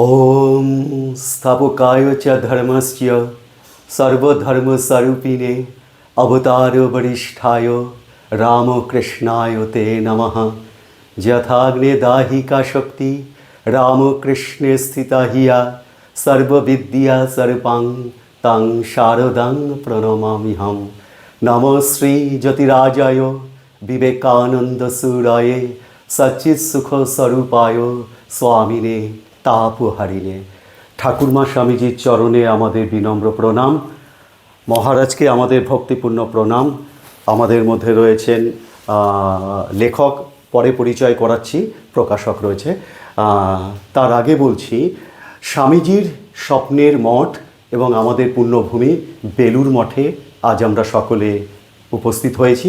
ओम स्थापकाय च धर्मस्य सर्वधर्मस्वरूपिणे अवतार वरिष्ठाय रामकृष्णाय ते नमः। यथाग्नेदाहिका शक्ति रामकृष्णे स्थिता हिया। सर्वविद्या सर्पां तां शारदां प्रणमामि हम। नमो श्री ज्योतिराजाय विवेकानंदसूराय सचित स्वामिने। স্বামিনে তাপহারিণে ঠাকুরমা স্বামীজির চরণে আমাদের বিনম্র প্রণাম। মহারাজকে আমাদের ভক্তিপূর্ণ প্রণাম। আমাদের মধ্যে রয়েছেন লেখক, পরে পরিচয় করাচ্ছি, প্রকাশক রয়েছে। তার আগে বলছি, স্বামীজির স্বপ্নের মঠ এবং আমাদের পুণ্যভূমি বেলুর মঠে আজ আমরা সকলে উপস্থিত হয়েছি।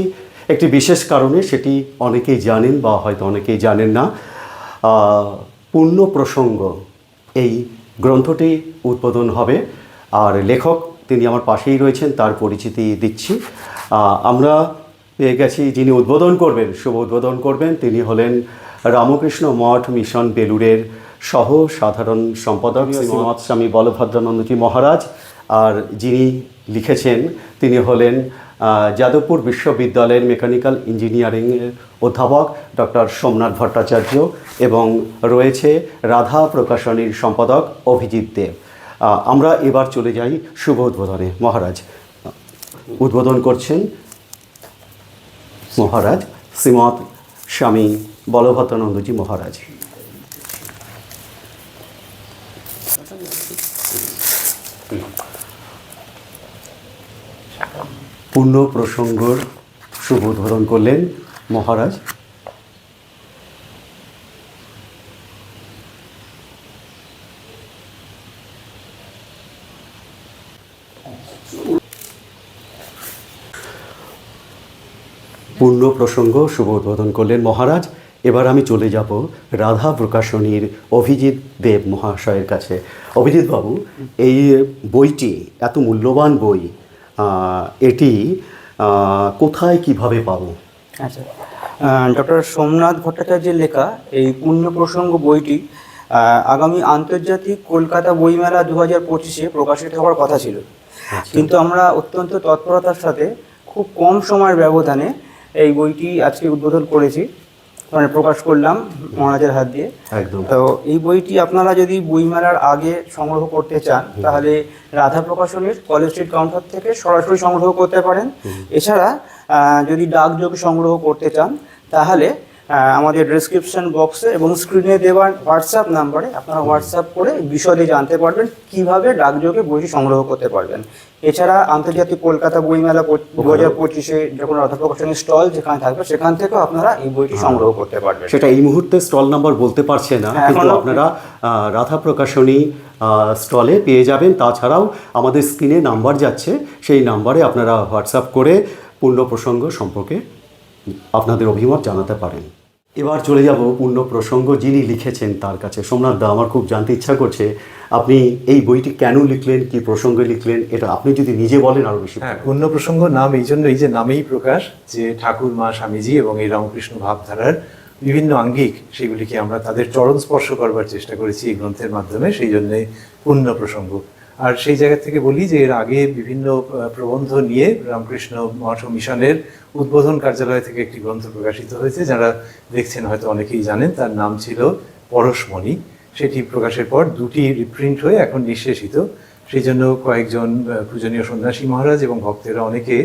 একটি বিশেষ কারণে সেটি অনেকেই জানেন বা হয়তো অনেকেই জানেন না। পূর্ণ প্রসঙ্গ। এই গ্রন্থটি উদ্বোধন হবে। আর লেখক তিনি আমার পাশেই রয়েছেন তার পরিচিতি দিচ্ছি। আমরা পেয়ে গেছি যিনি উদ্বোধন করবেন শুভ উদ্বোধন করবেন তিনি হলেন রামকৃষ্ণ মঠ মিশন বেলুরের সহ সাধারণ সম্পাদক শ্রীমৎ স্বামী বলভদ্রানন্দজি মহারাজ। আর যিনি লিখেছেন, তিনি হলেন যাদবপুর বিশ্ববিদ্যালয়ের মেকানিক্যাল ইঞ্জিনিয়ারিংয়ের অধ্যাপক ডক্টর সোমনাথ ভট্টাচার্য এবং রয়েছে রাধা প্রকাশনীর সম্পাদক অভিজিৎ দেব। আমরা এবার চলে যাই শুভ উদ্বোধনে। মহারাজ, উদ্বোধন করছেন মহারাজ শ্রীমৎ স্বামী বলভদ্রানন্দজি মহারাজ। পূর্ণ প্রসঙ্গর শুভ উদ্বোধন করলেন মহারাজ। পূর্ণ প্রসঙ্গ শুভ উদ্বোধন করলেন মহারাজ। এবার আমি চলে যাব রাধা প্রকাশনীর অভিজিৎ দেব মহাশয়ের কাছে। অভিজিৎ বাবু, এই বইটি এত মূল্যবান বই এটি কোথায় কীভাবে পাবো? আচ্ছা। ডক্টর সোমনাথ ভট্টাচার্যের লেখা এই পূর্ণ প্রসঙ্গ বইটি আগামী আন্তর্জাতিক কলকাতা বইমেলা দু হাজার পঁচিশে প্রকাশিত হওয়ার কথা ছিল। কিন্তু আমরা অত্যন্ত তৎপরতার সাথে খুব কম সময়ের ব্যবধানে এই বইটি আজকে উদ্বোধন করেছি। মানে প্রকাশ করলাম মহারাজের হাত দিয়ে। একদম। তো এই বইটি আপনারা যদি বইমেলার আগে সংগ্রহ করতে চান তাহলে রাধা প্রকাশনের কলেজ স্ট্রিট কাউন্টার থেকে সরাসরি সংগ্রহ করতে পারেন। এছাড়া যদি ডাকযোগে সংগ্রহ করতে চান তাহলে আমাদের ডিসক্রিপশন বক্সে এবং স্ক্রিনে দেওয়া হোয়াটসঅ্যাপ নাম্বারে আপনারা হোয়াটসঅ্যাপ করে বিশদে জানতে পারবেন কীভাবে ডাকযোগে বইটি সংগ্রহ করতে পারবেন। এছাড়া আন্তর্জাতিক কলকাতা বইমেলা দু হাজার পঁচিশে যখন রাধা প্রকাশনীর স্টল যেখানে থাকবে সেখান থেকেও আপনারা এই বইটি সংগ্রহ করতে পারবেন। সেটা এই মুহূর্তে স্টল নাম্বার বলতে পারছে না হ্যাঁ, কিন্তু আপনারা রাধা প্রকাশনী স্টলে পেয়ে যাবেন। তাছাড়াও আমাদের স্ক্রিনে নাম্বার যাচ্ছে সেই নাম্বারে আপনারা হোয়াটসঅ্যাপ করে পূর্ণ প্রসঙ্গ সম্পর্কে আপনাদের অভিমত জানাতে পারেন। এবার চলে যাব পূর্ণ প্রসঙ্গ যিনি লিখেছেন তার কাছে। সোমনাথ দা আমার খুব জানতে ইচ্ছা করছে আপনি এই বইটি কেন লিখলেন কি প্রসঙ্গে লিখলেন এটা আপনি যদি নিজে বলেন আরও বেশি হ্যাঁ পূর্ণ প্রসঙ্গ নাম এই জন্য এই যে নামেই প্রকাশ যে ঠাকুর মা স্বামীজি এবং এই রামকৃষ্ণ ভাবধারার বিভিন্ন আঙ্গিক সেগুলিকে আমরা তাদের চরণ স্পর্শ করবার চেষ্টা করেছি এই গ্রন্থের মাধ্যমে সেই জন্যে পূর্ণ প্রসঙ্গ। আর সেই জায়গা থেকে বলি যে এর আগে বিভিন্ন প্রবন্ধ নিয়ে রামকৃষ্ণ মঠ মিশনের উদ্বোধন কার্যালয় থেকে একটি গ্রন্থ প্রকাশিত হয়েছে, যারা দেখছেন হয়তো অনেকেই জানেন, তার নাম ছিল পরশমণি। সেটি প্রকাশের পর দুটি রিপ্রিন্ট হয়ে এখন নিঃশেষিত। সেই জন্য কয়েকজন পূজনীয় সন্ন্যাসী মহারাজ এবং ভক্তেরা অনেকে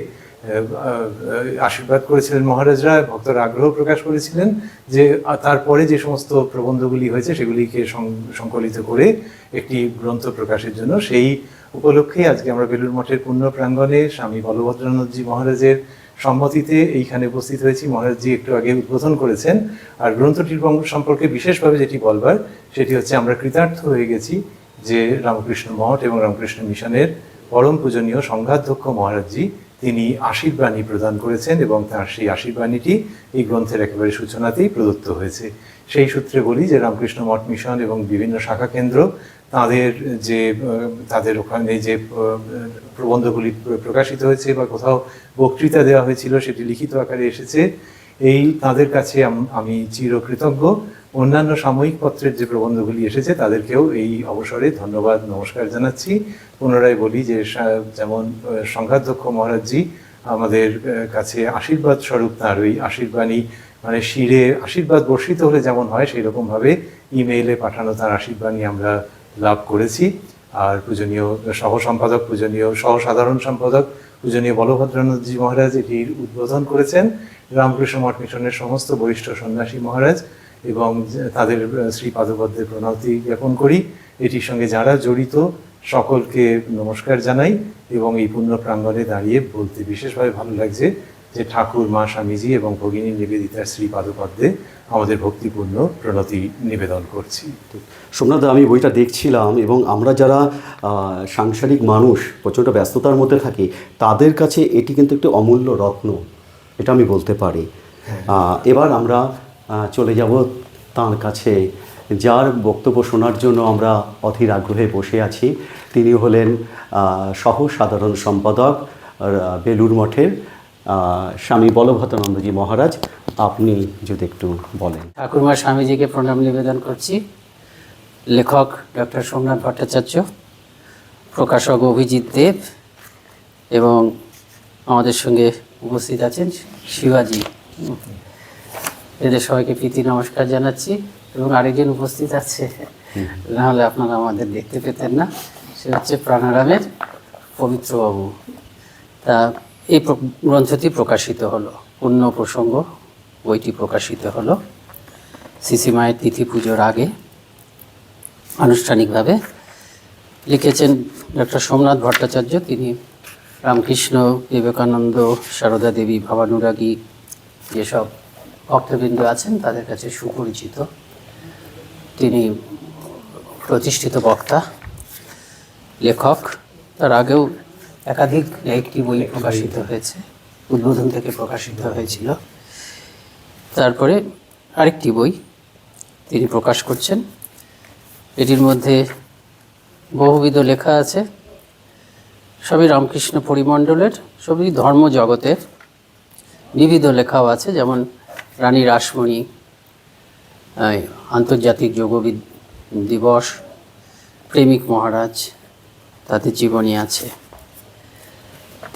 আশীর্বাদ করেছিলেন মহারাজরা, ভক্তরা আগ্রহ প্রকাশ করেছিলেন যে তারপরে যে সমস্ত প্রবন্ধগুলি হয়েছে সেগুলিকে সংকলিত করে একটি গ্রন্থ প্রকাশের জন্য সেই উপলক্ষে আজকে আমরা বেলুর মঠের পূর্ণ প্রাঙ্গণে স্বামী বলভদ্রানন্দজি মহারাজের সম্মতিতে এইখানে উপস্থিত হয়েছি। মহারাজজি একটু আগে উদ্বোধন করেছেন। আর গ্রন্থটির সম্পর্কে বিশেষভাবে যেটি বলবার, সেটি হচ্ছে আমরা কৃতার্থ হয়ে গেছি যে রামকৃষ্ণ মঠ এবং রামকৃষ্ণ মিশনের পরম পূজনীয় সংঘাধ্যক্ষ মহারাজজি তিনি আশীর্বাণী প্রদান করেছেন এবং তার সেই আশীর্বাণীটি এই গ্রন্থের একেবারে সূচনাতেই প্রদত্ত হয়েছে। সেই সূত্রে বলি যে রামকৃষ্ণ মঠ মিশন এবং বিভিন্ন শাখা কেন্দ্র তাদের যে, তাদের ওখানে যে প্রবন্ধগুলি প্রকাশিত হয়েছে বা কোথাও বক্তৃতা দেওয়া হয়েছিল সেটি লিখিত আকারে এসেছে। এই তাদের কাছে আম- চিরকৃতজ্ঞ। অন্যান্য সাময়িক পত্রের যে প্রবন্ধগুলি এসেছে, তাদেরকেও এই অবসরে ধন্যবাদ, নমস্কার জানাচ্ছি। পুনরায় বলি যে যেমন সংঘাধ্যক্ষ মহারাজজি আমাদের কাছে আশীর্বাদ স্বরূপ তার ওই আশীর্বাণী মানে শিরে আশীর্বাদ বর্ষিত হলে যেমন হয় সেই রকমভাবে ইমেইলে পাঠানো তার আশীর্বাণী আমরা লাভ করেছি। আর পূজনীয় সহ সম্পাদক পূজনীয় সহ সাধারণ সম্পাদক পূজনীয় বলভদ্রনাথজি মহারাজ এটির উদ্বোধন করেছেন। রামকৃষ্ণ মঠ মিশনের সমস্ত বরিষ্ঠ সন্ন্যাসী মহারাজ এবং তাদের শ্রী পাদপদ্মে প্রণতি জ্ঞাপন করি। এটির সঙ্গে যারা জড়িত, সকলকে নমস্কার জানাই এবং এই পূর্ণ প্রাঙ্গণে দাঁড়িয়ে বলতে বিশেষভাবে ভালো লাগছে। যে ঠাকুর মা স্বামীজি এবং ভগিনী নিবেদিতার শ্রী পাদপদ্মে আমাদের ভক্তিপূর্ণ প্রণতি নিবেদন করছি। সোমনাথ আমি বইটা দেখছিলাম এবং আমরা যারা সাংসারিক মানুষ প্রচণ্ড ব্যস্ততার মধ্যে থাকি তাদের কাছে এটি কিন্তু একটি অমূল্য রত্ন এটা আমি বলতে পারি। এবার আমরা চলে যাব তার কাছে যার বক্তব্য শোনার জন্য আমরা অধীর আগ্রহে বসে আছি। তিনি হলেন সহ সাধারণ সম্পাদক বেলুর মঠের স্বামী বলভদ্রানন্দজি মহারাজ, আপনি যদি একটু বলেন। ঠাকুরমা স্বামীজিকে প্রণাম নিবেদন করছি। লেখক ডক্টর সোমনাথ ভট্টাচার্য, প্রকাশক অভিজিৎ দেব এবং আমাদের সঙ্গে উপস্থিত আছেন শিবাজি। এদের সবাইকে প্রীতি নমস্কার জানাচ্ছি এবং আরেকজন উপস্থিত আছে। নাহলে আপনারা আমাদের দেখতে পেতেন না। সে হচ্ছে প্রাণারামের পবিত্রবাবু। তা এই গ্রন্থটি প্রকাশিত হলো, পূর্ণ প্রসঙ্গ, বইটি প্রকাশিত হলো সিসি মায়ের তিথি পুজোর আগে। আনুষ্ঠানিকভাবে লিখেছেন ডক্টর সোমনাথ ভট্টাচার্য, তিনি রামকৃষ্ণ, বিবেকানন্দ, সারদা দেবী, ভাবানুরাগী যেসব ভক্তবৃন্দ আছেন তাদের কাছে সুপরিচিত। তিনি প্রতিষ্ঠিত বক্তা, লেখক। তার আগেও একাধিক একটি বই প্রকাশিত হয়েছে, উদ্বোধন থেকে প্রকাশিত হয়েছিল। তারপরে আরেকটি বই তিনি প্রকাশ করছেন। এটির মধ্যে বহুবিধ লেখা আছে। সবই রামকৃষ্ণ পরিমণ্ডলের সবই ধর্ম জগতের বিবিধ লেখাও আছে, যেমন রানী রাসমণি আন্তর্জাতিক যোগবিদ দিবস, প্রেমিক মহারাজ, তাদের জীবনী আছে।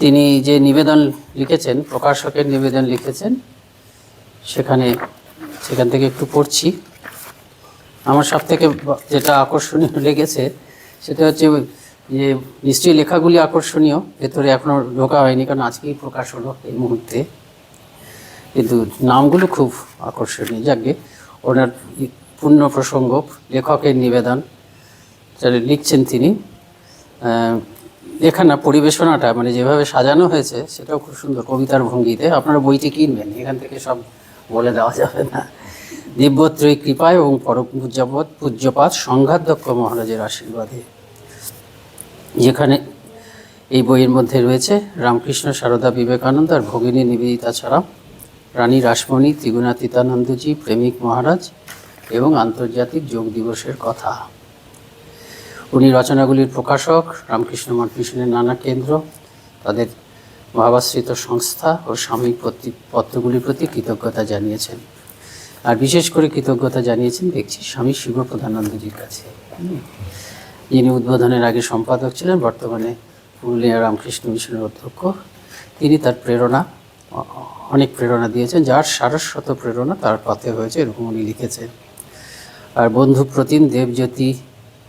তিনি যে নিবেদন লিখেছেন, প্রকাশকের নিবেদন লিখেছেন, সেখানে, সেখান থেকে একটু পড়ছি। আমার সব থেকে যেটা আকর্ষণীয় লেগেছে, সেটা হচ্ছে যে নিশ্চয়ই লেখাগুলি আকর্ষণীয়, ভেতরে এখনও ঢোকা হয়নি, কারণ আজকেই প্রকাশ হলো এই মুহূর্তে। কিন্তু নামগুলো খুব আকর্ষণীয়। যাকে ওনার পূর্ণ প্রসঙ্গ, লেখকের নিবেদন লিখছেন তিনি। আহ, লেখা না পরিবেশনাটা মানে যেভাবে সাজানো হয়েছে সেটাও খুব সুন্দর। কবিতার ভঙ্গিতে আপনারা বইটি কিনবেন এখান থেকে সব বলে দেওয়া যাবে না। দিব্যত্রয়ী কৃপায় এবং পরম পূজ্যপাত সংঘাধ্যক্ষ মহারাজের আশীর্বাদে। যেখানে এই বইয়ের মধ্যে রয়েছে রামকৃষ্ণ সারদা বিবেকানন্দ আর ভগিনী নিবেদিতা ছাড়া রানী রাসমণি ত্রিগুণাতীতানন্দজি প্রেমিক মহারাজ এবং আন্তর্জাতিক যোগ দিবসের কথা। উনি রচনাগুলির প্রকাশক, রামকৃষ্ণ মঠ মিশনের নানা কেন্দ্র, তাদের ভাবাশ্রিত সংস্থা ও সাময়িক পত্রি- পত্রগুলির প্রতি কৃতজ্ঞতা জানিয়েছেন। আর বিশেষ করে কৃতজ্ঞতা জানিয়েছেন, দেখছি স্বামী শিবপ্রধানন্দজির কাছে। যিনি উদ্বোধনের আগে সম্পাদক ছিলেন, বর্তমানে পুরুলিয়া রামকৃষ্ণ মিশনের অধ্যক্ষ। তিনি তার প্রেরণা অনেক প্রেরণা দিয়েছেন, যার সারস্বত প্রেরণা তার পথে হয়েছে, এরকম উনি লিখেছেন। আর বন্ধু প্রতিম দেবজ্যোতি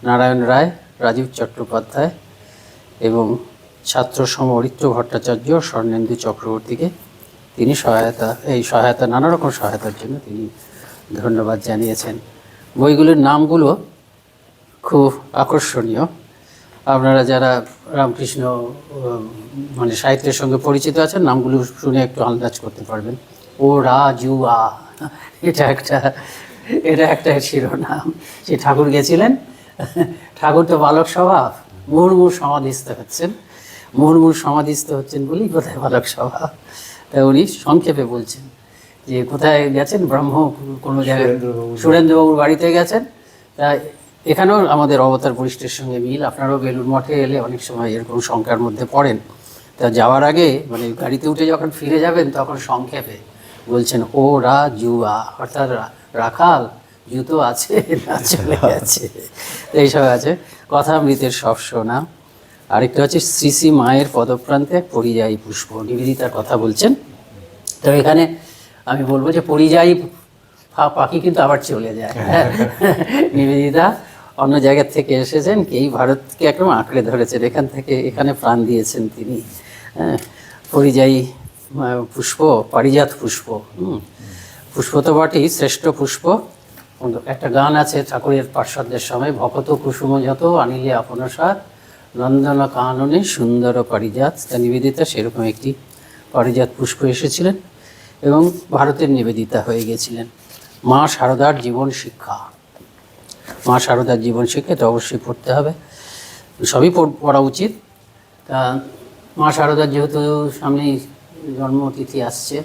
নারায়ণ রায়, রাজীব চট্টোপাধ্যায় এবং ছাত্র সম অরিত্র ভট্টাচার্য স্বর্ণেন্দু চক্রবর্তীকে তিনি সহায়তা, এই সহায়তা নানা রকম সহায়তার জন্য তিনি ধন্যবাদ জানিয়েছেন। বইগুলোর নামগুলো খুব আকর্ষণীয়। আপনারা যারা রামকৃষ্ণ মানে সাহিত্যের সঙ্গে পরিচিত আছেন, নামগুলো শুনে একটু আন্দাজ করতে পারবেন। ও রা আ, এটা একটা এটা একটা শিরোনাম। সে ঠাকুর গেছিলেন ঠাকুর তো বালক স্বভাব। মুহুর্মুর সমাধিস্থ হচ্ছেন। মুহুর্মুর সমাধিস্থ হচ্ছেন বলেই কোথায় বালক স্বভাব। তা উনি সংক্ষেপে বলছেন যে কোথায় গেছেন? ব্রহ্ম কোনো জায়গায় সুরেন্দ্রবাবুর সুরেন্দ্রবাবুর বাড়িতে গেছেন। তা এখানেও আমাদের অবতার বরিষ্ঠের সঙ্গে মিল। আপনারাও বেলুর মঠে এলে অনেক সময় এরকম শঙ্কার মধ্যে পড়েন। তা যাওয়ার আগে মানে গাড়িতে উঠে যখন ফিরে যাবেন তখন সংক্ষেপে বলছেন ও রা জুয়া অর্থাৎ রাখাল জুতো আছে না চলে গেছে। এইসব আছে। কথা মৃতের সব শোনা। আরেকটা হচ্ছে শ্রী শ্রী মায়ের পদপ্রান্তে পরিযায়ী পুষ্প। নিবেদিতার কথা বলছেন। তো এখানে আমি বলব যে পরিযায়ী পাখি কিন্তু আবার চলে যায়। হ্যাঁ। নিবেদিতা অন্য জায়গার থেকে এসেছেন কি এই ভারতকে একদম আঁকড়ে ধরেছেন। এখান থেকে এখানে প্রাণ দিয়েছেন তিনি। হ্যাঁ, পরিযায়ী পুষ্প পারিজাত পুষ্প। পুষ্প তো বটেই শ্রেষ্ঠ পুষ্প। একটা গান আছে ঠাকুরের পার্শ্বদের সময়, ভকত কুসুম যত আনিলে আপনসার নন্দন কাননে সুন্দর পারিজাত। তা নিবেদিতা, সেরকম একটি পারিজাত পুষ্প এসেছিলেন এবং ভারতের নিবেদিতা হয়ে গেছিলেন। মা সারদার জীবন শিক্ষা। মা সারদার জীবন শিক্ষা, এটা অবশ্যই পড়তে হবে। সবই পড়া উচিত। তা মা সারদার যেহেতু সামনেই জন্মতিথি আসছে,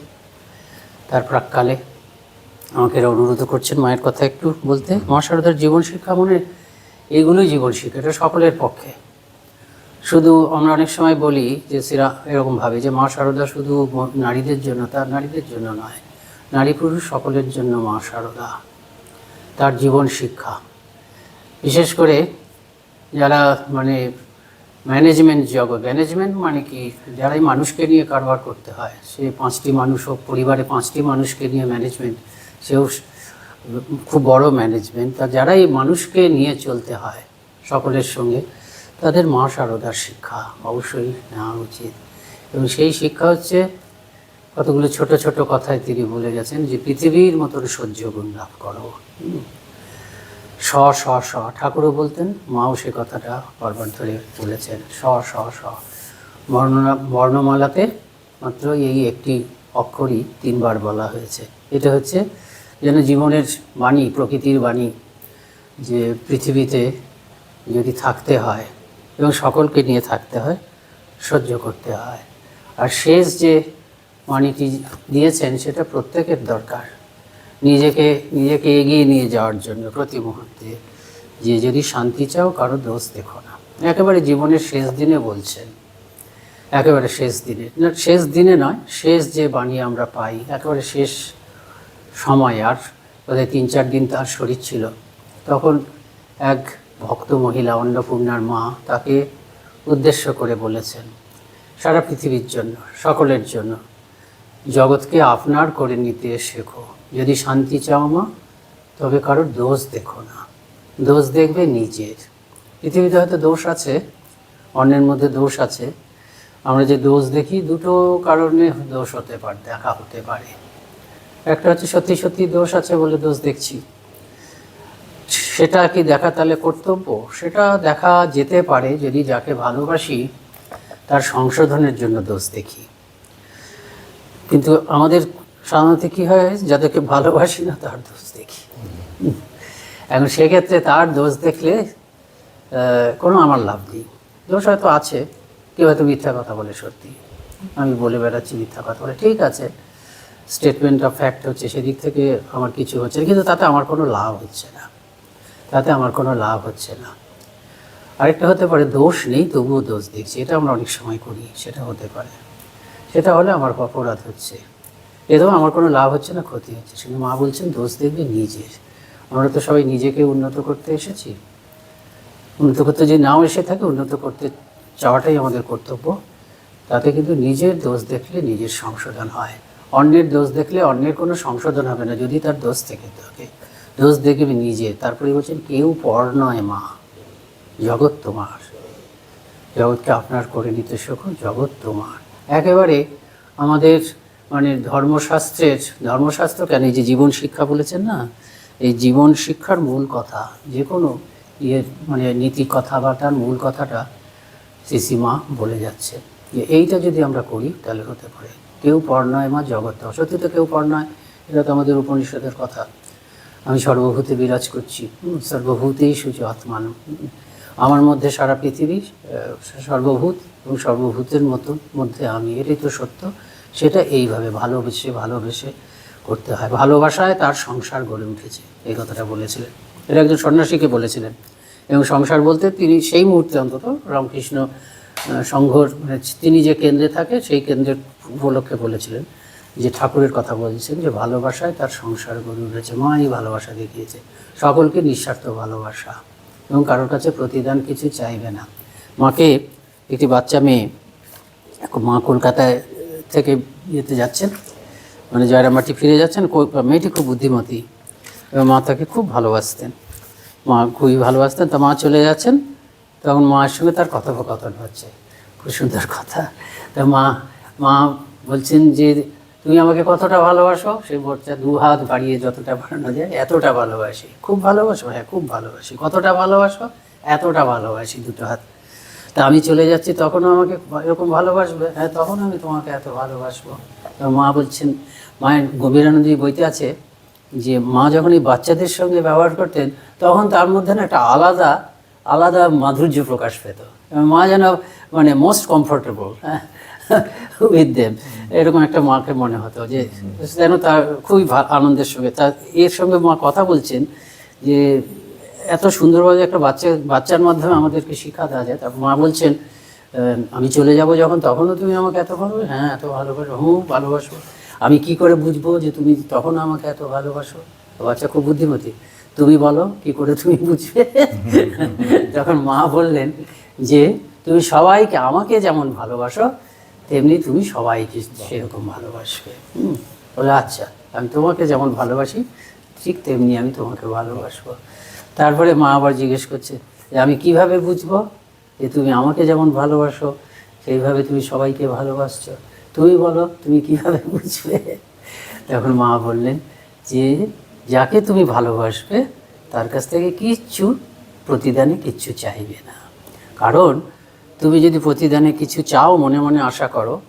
তার প্রাককালে আমাকে এরা অনুরোধ করছেন মায়ের কথা একটু বলতে। মা শারদার জীবন শিক্ষা মানে এইগুলোই জীবন শিক্ষা, এটা সকলের পক্ষে। শুধু আমরা অনেক সময় বলি যে সেরা এরকম ভাবে যে মা শারদা শুধু নারীদের জন্য তার নারীদের জন্য নয়, নারী পুরুষ সকলের জন্য মা শারদা তার জীবন শিক্ষা। বিশেষ করে যারা মানে ম্যানেজমেন্ট জগৎ, ম্যানেজমেন্ট মানে কি? যারাই মানুষকে নিয়ে কারবার করতে হয়, সে পাঁচটি মানুষ হোক, পরিবারে পাঁচটি মানুষকে নিয়ে ম্যানেজমেন্ট সেও খুব বড় ম্যানেজমেন্ট তা যারাই মানুষকে নিয়ে চলতে হয় সকলের সঙ্গে, তাদের মা সারদার শিক্ষা অবশ্যই নেওয়া উচিত। এবং সেই শিক্ষা হচ্ছে কতগুলো ছোট ছোট কথায় তিনি বলে গেছেন যে, পৃথিবীর মতন সহ্য গুণ লাভ করো। স স স। ঠাকুরও বলতেন, মাও সে কথাটা বারবার ধরে বলেছেন। স স স। বর্ণনা, বর্ণমালাতে মাত্র এই একটি অক্ষরই তিনবার বলা হয়েছে। এটা হচ্ছে যেন জীবনের বাণী, প্রকৃতির বাণী যে পৃথিবীতে যদি থাকতে হয় এবং সকলকে নিয়ে থাকতে হয়, সহ্য করতে হয়। আর শেষ যে বাণীটি দিয়েছেন সেটা প্রত্যেকের দরকার। নিজেকে নিজেকে এগিয়ে নিয়ে যাওয়ার জন্য প্রতি মুহূর্তে। যে যদি শান্তি চাও, কারও দোষ দেখো না। একেবারে জীবনের শেষ দিনে বলছেন। একেবারে শেষ দিনে, না, শেষ দিনে নয়, শেষ যে বাণী আমরা পাই, একেবারে শেষ সময় আর বোধহয় তিন চার দিন তার শরীর ছিল। তখন এক ভক্ত মহিলা অন্নপূর্ণার মা তাকে উদ্দেশ্য করে বলেছেন, সারা পৃথিবীর জন্য, সকলের জন্য, জগৎকে আপনার করে নিতে শেখো। যদি শান্তি চাও মা, তবে কারোর দোষ দেখো না। দোষ দেখবে নিজের। পৃথিবীতে হয়তো দোষ আছে, অন্যের মধ্যে দোষ আছে। আমরা যে দোষ দেখি, দুটো কারণে দোষ হতে পারে, দেখা হতে পারে। একটা হচ্ছে সত্যি সত্যি দোষ আছে বলে দোষ দেখছি। সেটা কি দেখা তাহলে কর্তব্য? সেটা দেখা যেতে পারে যদি যাকে ভালোবাসি, তার সংশোধনের জন্য দোষ দেখি। কিন্তু আমাদের সাধারণত কী হয়? যাদেরকে ভালোবাসি না, তার দোষ দেখি। এখন সেক্ষেত্রে তার দোষ দেখলে কোনো আমার লাভ নেই। দোষ হয়তো আছে, কেউ হয়তো মিথ্যা কথা বলে সত্যি। আমি বলে বেড়াচ্ছি মিথ্যা কথা বলে। ঠিক আছে। স্টেটমেন্ট অফ ফ্যাক্ট হচ্ছে সেদিক থেকে আমার কিছু হচ্ছে কিন্তু তাতে আমার কোনো লাভ হচ্ছে না। তাতে আমার কোনো লাভ হচ্ছে না। আরেকটা হতে পারে, দোষ নেই, তবুও দোষ দেখছি। এটা আমরা অনেক সময় করি, সেটা হতে পারে। সেটা হলে আমার অপরাধ হচ্ছে। এতেও আমার কোনো লাভ হচ্ছে না, ক্ষতি হচ্ছে। শুধু মা বলছেন, দোষ দেখবে নিজের। আমরা তো সবাই নিজেকে উন্নত করতে এসেছি। উন্নত করতে যদি নাও এসে থাকে, উন্নত করতে চাওয়াটাই আমাদের কর্তব্য। তাতে কিন্তু নিজের দোষ দেখলে নিজের সংশোধন হয়। অন্যের দোষ দেখলে অন্যের কোনো সংশোধন হবে না, যদি তার দোষ থেকে থাকে। দোষ দেখবে নিজে। তারপরে বলছেন, কেউ পর নয় মা, জগৎ তোমার। জগৎকে আপনার করে নিতে শেখো জগৎ তোমার। একেবারে আমাদের মানে ধর্মশাস্ত্রের, ধর্মশাস্ত্র কেন? এই যে জীবন শিক্ষা বলেছেন না? এই জীবন শিক্ষার মূল কথা, যে কোনো ইয়ে মানে নীতি কথাবার্তার মূল কথাটা শ্রীসীমা বলে যাচ্ছে। যে এইটা যদি আমরা করি, তাহলে হতে পারে কেউ পর নয় মা জগৎ। সত্যি তো কেউ পর নয়, এটা তো আমাদের উপনিষদের কথা। আমি সর্বভূতে বিরাজ করছি সর্বভূতেই সূচ আত্মান। আমার মধ্যে সারা পৃথিবী সর্বভূত এবং সর্বভূতের মতো, মধ্যে আমি, এটাই তো সত্য। সেটা এইভাবে ভালোবেসে ভালোবেসে করতে হয়। ভালোবাসায় তার সংসার গড়ে উঠেছে, এই কথাটা বলেছিলেন। এটা একজন সন্ন্যাসীকে বলেছিলেন। এবং সংসার বলতে তিনি সেই মুহূর্তে অন্তত রামকৃষ্ণ সংঘর মানে তিনি যে কেন্দ্রে থাকে, সেই কেন্দ্রের উপলক্ষে বলেছিলেন যে ঠাকুরের কথা বলছেন যে ভালোবাসায় তার সংসার গড়ে উঠেছে, মাই ভালোবাসা দেখিয়েছে। সকলকে নিঃস্বার্থ ভালোবাসা এবং কারোর কাছে প্রতিদান কিছু চাইবে না। মাকে একটি বাচ্চা মেয়ে মা কলকাতায় থেকে ইয়েতে যাচ্ছেন মানে জয়রামবাটি ফিরে যাচ্ছেন মেয়েটি খুব বুদ্ধিমতী এবং মা তাকে খুব ভালোবাসতেন। মা খুবই ভালোবাসতেন, তা মা চলে যাচ্ছেন, তখন মায়ের সঙ্গে তার কথোপকথন হচ্ছে, খুব সুন্দর কথা। তা মা মা বলছেন যে, তুমি আমাকে কতটা ভালোবাসো? সেই বলছে দু হাত বাড়িয়ে যতটা বাড়ানো যায়, এতটা ভালোবাসি। খুব ভালোবাসো? হ্যাঁ খুব ভালোবাসি। কতটা ভালোবাসো? এতটা ভালোবাসি দুটো হাত। তা আমি চলে যাচ্ছি, তখনও আমাকে এরকম ভালোবাসবে? হ্যাঁ তখন আমি তোমাকে এত ভালোবাসবো। তো মা বলছেন, মায়ের গভীরানন্দী বইতে আছে যে, মা যখন এই বাচ্চাদের সঙ্গে ব্যবহার করতেন, তখন তার মধ্যে না একটা আলাদা আলাদা মাধুর্য প্রকাশ পেত। মা যেন মানে মোস্ট কমফোর্টেবল হ্যাঁ উইথ দেম এরকম একটা মাকে মনে হতো যে যেন তার খুবই আনন্দের সঙ্গে। তার এর সঙ্গে মা কথা বলছেন যে এত সুন্দরভাবে একটা বাচ্চা বাচ্চার মাধ্যমে আমাদেরকে শিক্ষা দেওয়া যায়। তারপর মা বলছেন আমি চলে যাব যখন তখনও তুমি আমাকে এত ভালোবাসো? হ্যাঁ এত ভালোবাসো। হুম ভালোবাসো। আমি কি করে বুঝব যে তুমি তখন আমাকে এত ভালোবাসো? বাচ্চা খুব বুদ্ধিমতী। তুমি বলো কি করে তুমি বুঝবে? যখন মা বললেন যে তুমি সবাইকে আমাকে যেমন ভালোবাসো তেমনি তুমি সবাইকে সেরকম ভালোবাসবে। হুম? বলে আচ্ছা আমি তোমাকে যেমন ভালোবাসি, ঠিক তেমনি আমি তোমাকে ভালোবাসবো। তারপরে মা আবার জিজ্ঞেস করছে, যে আমি কীভাবে বুঝব যে তুমি আমাকে যেমন ভালোবাসো, সেইভাবে তুমি সবাইকে ভালোবাসছো? তুমি বলো, তুমি কীভাবে বুঝবে? তখন মা বললেন যে, যাকে তুমি ভালোবাসবে, তার কাছ থেকে কিচ্ছু প্রতিদানে কিচ্ছু চাইবে না। কারণ তুমি যদি প্রতিদানে কিছু চাও, মনে মনে আশা করো,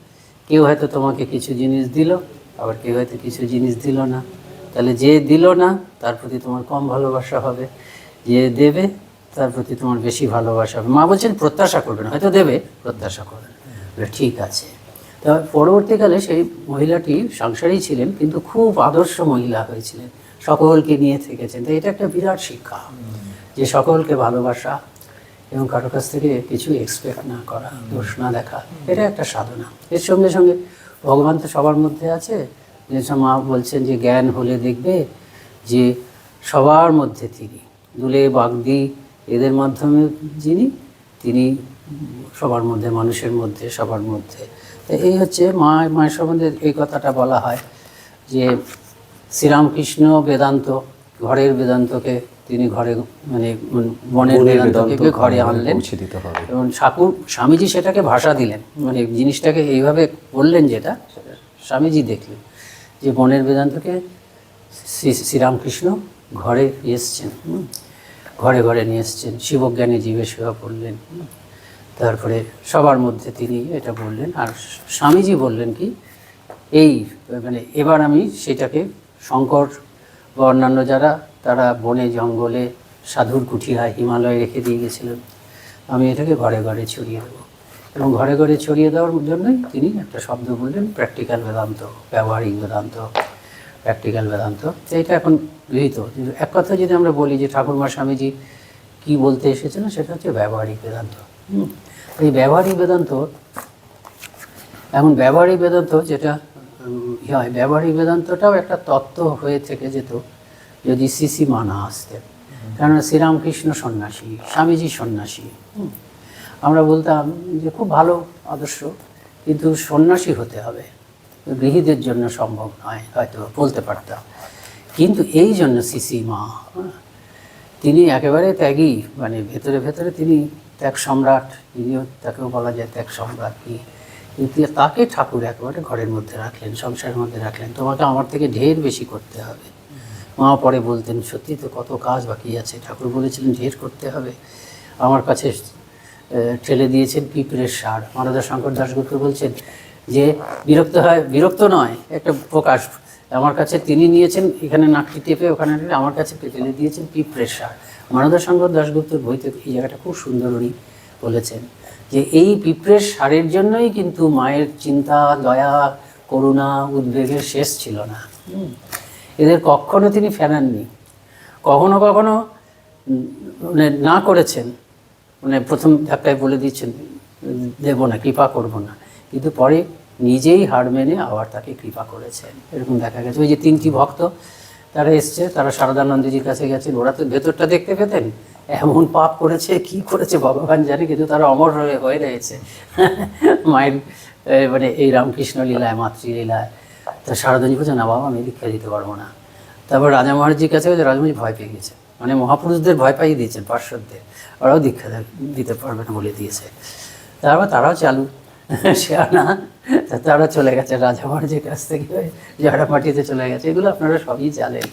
কেউ হয়তো তোমাকে কিছু জিনিস দিল, আবার কেউ হয়তো কিছু জিনিস দিল না। তাহলে যে দিল না, তার প্রতি তোমার কম ভালোবাসা হবে। যে দেবে, তার প্রতি তোমার বেশি ভালোবাসা হবে। মা বলছেন, প্রত্যাশা করবে না। হয়তো দেবে, প্রত্যাশা করবে ঠিক আছে। তা পরবর্তীকালে সেই মহিলাটি সংসারেই ছিলেন, কিন্তু খুব আদর্শ মহিলা হয়েছিলেন। সকলকে নিয়ে থেকেছেন। তো এটা একটা বিরাট শিক্ষা। যে সকলকে ভালোবাসা এবং কারোর কাছ থেকে কিছু এক্সপেক্ট না করা, দোষ না দেখা, এটা একটা সাধনা। এর সঙ্গে সঙ্গে ভগবান তো সবার মধ্যে আছে। যে মা বলছেন যে জ্ঞান হলে দেখবে যে সবার মধ্যে তিনি। দুলে, বাগদি, এদের মাধ্যমে যিনি, তিনি সবার মধ্যে, মানুষের মধ্যে, সবার মধ্যে। তো এই হচ্ছে মা, মায়ের সম্বন্ধে এই কথাটা বলা হয় যে শ্রীরামকৃষ্ণ বেদান্ত, ঘরের বেদান্তকে তিনি ঘরে মানে মনের বেদান্তকে ঘরে আনলেন। এবং ঠাকুর স্বামীজি সেটাকে ভাষা দিলেন। মানে জিনিসটাকে এইভাবে বললেন যেটা সেটা স্বামীজি দেখলেন যে মনের বেদান্তকে শ্রী শ্রীরামকৃষ্ণ ঘরে এসছেন। ঘরে ঘরে নিয়ে এসছেন। শিবজ্ঞানী জীবে সেবা করলেন তারপরে সবার মধ্যে তিনি এটা বললেন। আর স্বামীজি বললেন কি এই মানে এবার আমি সেটাকে শঙ্কর বা অন্যান্য যারা তারা বনে জঙ্গলে সাধুর কুঠিরায় হিমালয়ে রেখে দিয়ে গেছিলেন। আমি এটাকে ঘরে ঘরে ছড়িয়ে দেবো। এবং ঘরে ঘরে ছড়িয়ে দেওয়ার জন্যই তিনি একটা শব্দ বললেন প্র্যাকটিক্যাল বেদান্ত ব্যবহারিক বেদান্ত প্র্যাকটিক্যাল বেদান্ত এটা এখন গৃহীত। কিন্তু এক কথা যদি আমরা বলি যে ঠাকুরমা স্বামীজি কি বলতে এসেছেন, সেটা হচ্ছে ব্যবহারিক বেদান্ত। এই ব্যবহারিক বেদান্ত এখন ব্যবহারিক বেদান্ত যেটা হয় ব্যবহারিক বেদান্তটাও একটা তত্ত্ব হয়ে থেকে যেত। যদি সিসি মানা আসতেন কেননা শ্রীরামকৃষ্ণ সন্ন্যাসী, স্বামীজি সন্ন্যাসী। আমরা বলতাম যে খুব ভালো, আদর্শ। কিন্তু সন্ন্যাসী হতে হবে। গৃহীদের জন্য সম্ভব নয়, হয়তো বলতে পারতাম। কিন্তু এই জন্য সিসি মা তিনি একেবারে ত্যাগী। মানে ভেতরে ভেতরে তিনি ত্যাগ সম্রাট। তিনিও তাকেও বলা যায় ত্যাগ সম্রাট কি। কিন্তু তাকে ঠাকুর একেবারে ঘরের মধ্যে রাখলেন, সংসারের মধ্যে রাখলেন। তোমাকে আমার থেকে ঢের বেশি করতে হবে। মা পরে বলতেন, সত্যি তো কত কাজ বাকি আছে, ঠাকুর বলেছিলেন ঢের করতে হবে। আমার কাছে ঠেলে দিয়েছেন পিঁপড়ের সার মানদা শঙ্কর দাসগুপ্ত বলছেন যে, বিরক্ত হয়, বিরক্ত নয়, একটা প্রকাশ। আমার কাছে তিনি নিয়েছেন, এখানে নাকটি টেপে ওখানে আমার কাছে ঠেলে দিয়েছেন পিঁপড়ের সার মানদা শঙ্কর দাশগুপ্তর বইতে এই জায়গাটা খুব সুন্দর উনি বলেছেন যে, এই পিঁপড়ের সারের জন্যই কিন্তু মায়ের চিন্তা, দয়া, করুণা, উদ্বেগের শেষ ছিল না। এদের কখনো তিনি ফেরাননি। কখনো কখনো মানে না করেছেন। মানে প্রথম ধাক্কায় বলে দিচ্ছেন দেব না, কৃপা করব না। কিন্তু পরে নিজেই হার মেনে আবার তাকে কৃপা করেছেন। এরকম দেখা গেছে। ওই যে তিনটি ভক্ত তারা এসছে, তারা শারদানন্দজির কাছে গেছেন। ওরা তো ভেতরটা দেখতে পেতেন। এমন পাপ করেছে, কি করেছে ভগবান জানে, কিন্তু তারা অমর হয়ে হয়ে রয়েছে। মায়ের মানে এই রামকৃষ্ণ লীলায়, মাতৃলীলায়। তা শারদাজি বলছে, না বাবা, আমি দীক্ষা দিতে পারব না। তারপর রাজা মহারাজজির কাছে গেছে ভয় পেয়ে গেছে। মানে মহাপুরুষদের ভয় পাইয়ে দিয়েছেন পার্শ্বদের ওরাও দীক্ষা দিতে পারবে না বলে দিয়েছে। তারপর তারাও চালু। সে না তারা চলে গেছে, রাজা মহারাজের কাছ থেকে ঝাড়া মাটিতে চলে গেছে। এগুলো আপনারা সবই জানেন,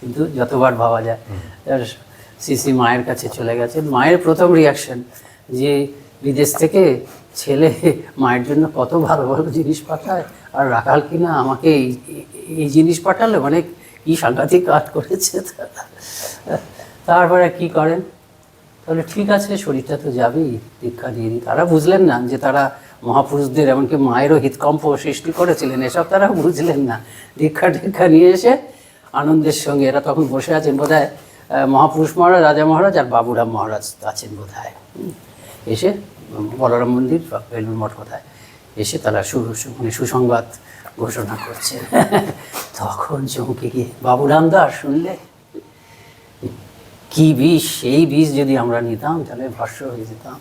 কিন্তু যতবার ভাবা যায়। তার সিসি মায়ের কাছে চলে গেছে। মায়ের প্রথম রিয়াকশন যে বিদেশ থেকে ছেলে মায়ের জন্য কত ভালো ভালো জিনিস পাঠায় আর রাখাল কিনা আমাকে এই এই জিনিস পাঠালে মানে কি সাংঘাতিক কাজ করেছে। তারা। তারপরে কি করেন? তাহলে ঠিক আছে, শরীরটা তো যাবেই, দীক্ষা দিয়ে তারা বুঝলেন না যে তারা মহাপুরুষদের, এমনকি মায়েরও হৃদকম্প সৃষ্টি করেছিলেন, এসব তারা বুঝলেন না। দীক্ষা টিক্ষা নিয়ে এসে আনন্দের সঙ্গে এরা তখন বসে আছেন বোধ মহাপুরুষ মহারাজ, রাজা মহারাজ আর বাবুরাম মহারাজ আছেন বোধ এসে বলরাম মন্দির বেলুর মঠ কোথায়? এসে তারা মানে সুসংবাদ ঘোষণা করছে। তখন চমকে গিয়ে বাবুরাম দাস শুনলে? কি বিষ? এই বিষ যদি আমরা নিতাম, তাহলে ভস্য হয়ে যেতাম।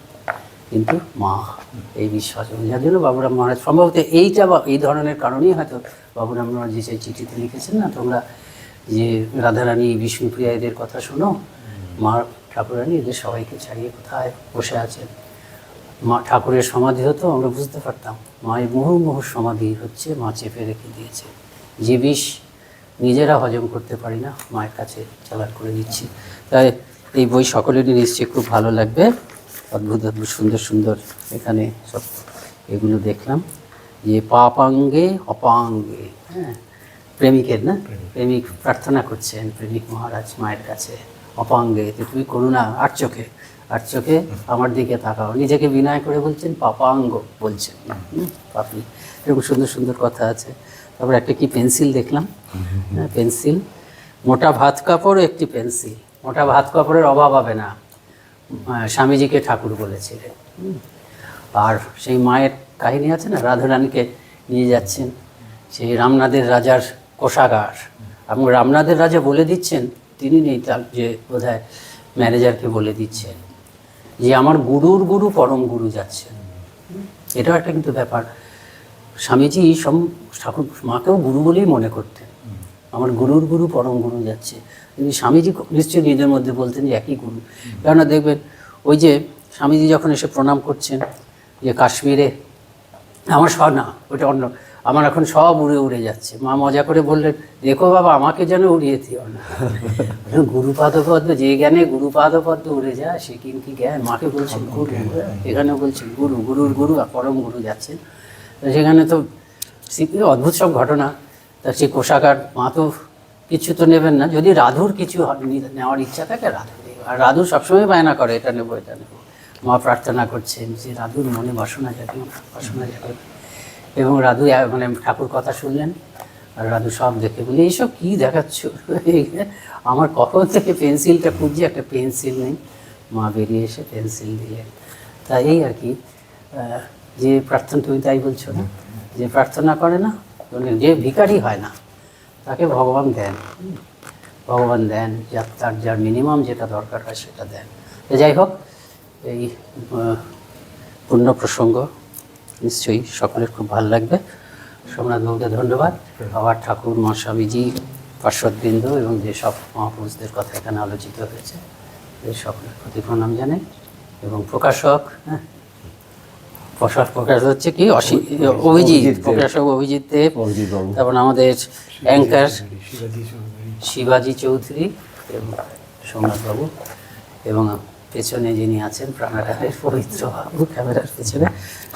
কিন্তু মা, এই বিশ্বাস যার জন্য বাবুরাম মহারাজ সম্ভবত এইটা বা, এই ধরনের কারণেই হয়তো বাবুরাম মহারাজ যে সেই চিঠিতে লিখেছেন না, তোমরা যে রাধারানী, বিষ্ণুপ্রিয়া এদের কথা শোনো, মা ঠাকুরানী এদের সবাইকে ছাড়িয়ে কোথায় বসে আছেন? মা ঠাকুরের সমাধি হতো আমরা বুঝতে পারতাম মায়ের মুহু মুহু সমাধি হচ্ছে মা চেপে রেখে দিয়েছে। যে বিষ নিজেরা হজম করতে পারি না মায়ের কাছে চালান করে দিচ্ছি তাই এই বই সকলেরই নিশ্চয়ই খুব ভালো লাগবে। অদ্ভুত অদ্ভুত সুন্দর সুন্দর এখানে সব এগুলো দেখলাম। যে পাপাঙ্গে অপাঙ্গে হ্যাঁ প্রেমিকের না? প্রেমিক প্রার্থনা করছেন প্রেমিক মহারাজ মায়ের কাছে। অপাঙ্গে তুমি করুণা আর চোখে আর চোখে আমার দিকে তাকাও। নিজেকে বিনয় করে বলছেন পাপাঙ্গ বলছেন। পাপি। এরকম সুন্দর সুন্দর কথা আছে। তারপর একটা কি পেন্সিল দেখলাম? হ্যাঁ, পেন্সিল। মোটা ভাত কাপড় একটি পেন্সিল। মোটা ভাত কাপড়ের অভাব হবে না স্বামীজিকে ঠাকুর বলেছিলেন। আর সেই মায়ের কাহিনী আছে না রাধারানীকে নিয়ে যাচ্ছেন। সেই রামনাদের রাজার কোষাগার। এবং রামনাদের রাজা বলে দিচ্ছেন তিনি নেই, তার যে বোধহয় ম্যানেজারকে বলে দিচ্ছেন। যে আমার গুরুর গুরু, পরম গুরু যাচ্ছেন। এটাও একটা কিন্তু ব্যাপার। স্বামীজি সম, ঠাকুর, মাকেও গুরু বলেই মনে করতেন। আমার গুরুর গুরু, পরম গুরু যাচ্ছে। কিন্তু স্বামীজি নিশ্চয়ই নিজের মধ্যে বলতেন যে একই গুরু। কেননা দেখবেন, ওই যে স্বামীজি যখন এসে প্রণাম করছেন, যে কাশ্মীরে, আমার সব না ওটা অন্য আমার এখন সব উড়ে উড়ে যাচ্ছে। মা মজা করে বললেন দেখো বাবা আমাকে যেন উড়িয়ে দিও না। গুরুপাদপদ্ম যে জ্ঞানে গুরুপাদপদ্ম উড়ে যায় সে কিন্তু জ্ঞান? মাকে বলছেন গুরু এখানে বলছেন গুরু গুরুর গুরু আর পরম গুরু যাচ্ছেন। সেখানে তো অদ্ভুত সব ঘটনা। তা সেই কোষাগার মা তো কিছু তো নেবেন না। যদি রাধুর কিছু নেওয়ার ইচ্ছা থাকে রাধু। আর রাধু সবসময় বায়না করে এটা নেব এটা নেব। মা প্রার্থনা করছেন যে রাধুর মনে বাসনা জাগে বাসনা জাগে এবং রাধু মানে ঠাকুর কথা শুনলেন। আর রাধু সব দেখে বলি এইসব কী দেখাচ্ছ? আমার কখন থেকে পেন্সিলটা খুঁজছি, একটা পেন্সিল নেই। মা বেরিয়ে এসে পেন্সিল দিলেন। তাই এই আর কি যে প্রার্থনা, তুমি তাই বলছো না? যে প্রার্থনা করে না যে ভিখারি হয় না, তাকে ভগবান দেন। ভগবান দেন যার তার, যার মিনিমাম যেটা দরকার হয় সেটা দেন। যাই হোক, এই পূর্ণ প্রসঙ্গ। নিশ্চয়ই সকলের খুব ভালো লাগবে। সোমনাথ বাবুকে ধন্যবাদ। আবার ঠাকুর মা স্বামীজি পার্শ্বদবৃন্দ এবং যেসব মহাপুরুষদের কথা এখানে আলোচিত হয়েছে এই সকলের প্রতি প্রণাম জানাই এবং প্রকাশক হ্যাঁ প্রকাশ প্রকাশ হচ্ছে কি? অসি- অভিজিৎ অভিজিৎ প্রকাশক অভিজিৎ দেব বাবু। তারপর আমাদের অ্যাঙ্কার শিবাজি চৌধুরী। এবং সোমনাথবাবু এবং পেছনে যিনি আছেন প্রাণারায়ের পবিত্র বাবু, ক্যামেরার পেছনে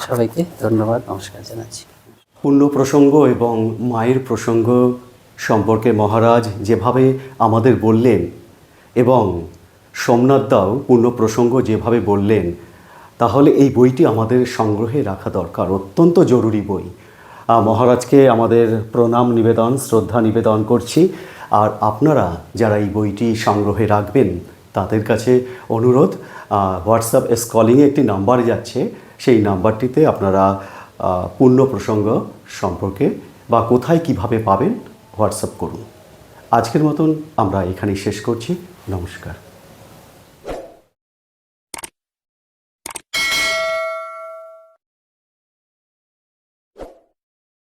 সবাইকে ধন্যবাদ, নমস্কার জানাচ্ছি। পূর্ণ প্রসঙ্গ এবং মায়ের প্রসঙ্গ সম্পর্কে মহারাজ যেভাবে আমাদের বললেন এবং সোমনাথ দাও পূর্ণ প্রসঙ্গ যেভাবে বললেন, তাহলে এই বইটি আমাদের সংগ্রহে রাখা দরকার, অত্যন্ত জরুরি বই। মহারাজকে আমাদের প্রণাম নিবেদন, শ্রদ্ধা নিবেদন করছি। আর আপনারা যারা এই বইটি সংগ্রহে রাখবেন তাদের কাছে অনুরোধ হোয়াটসঅ্যাপ স্কলিংয়ে একটি নাম্বার যাচ্ছে, সেই নাম্বারটিতে আপনারা পূর্ণ প্রসঙ্গ সম্পর্কে বা কোথায় কীভাবে পাবেন হোয়াটসঅ্যাপ করুন। আজকের মতন আমরা এখানেই শেষ করছি। নমস্কার।